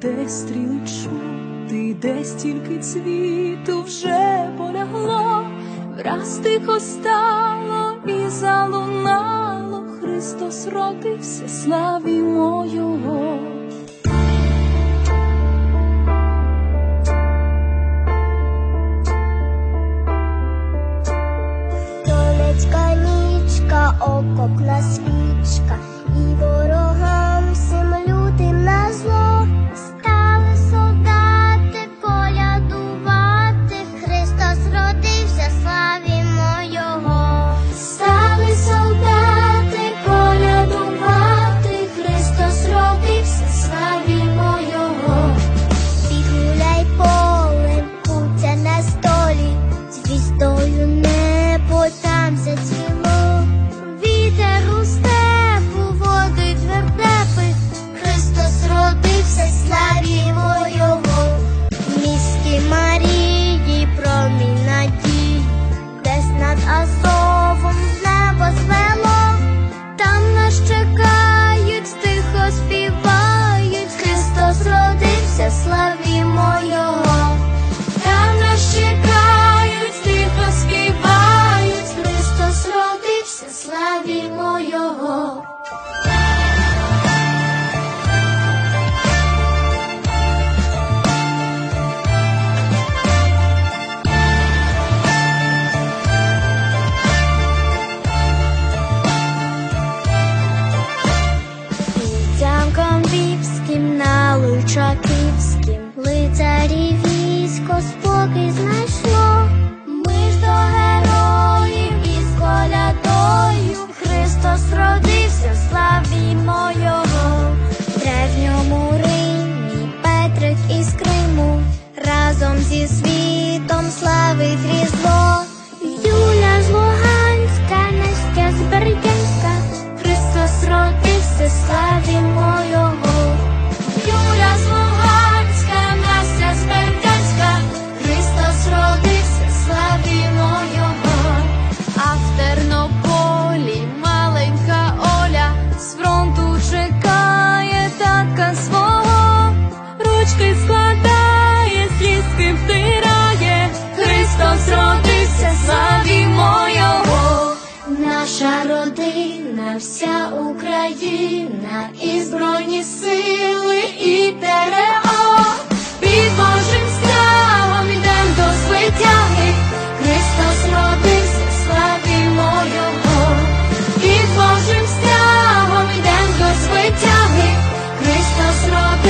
постріли чути, десь тільки цвіту вже полягло, враз тихо стало і залунало, Христос родився, славімо Його. Донецька нічка, окопна свічка, і ворогам на Личаківським лицарі військо спокій знайшло. Ми ж до героїв із колядою Христос родився, славімо Його. В древньому Римі Петрик із Криму разом зі світом славить вся Україна, і Збройні сили, і ТРО. Під Божим стягом ідем до звитяги, Христос родився, славімо Його. Під Божим стягом ідем до звитяги, Христос родився.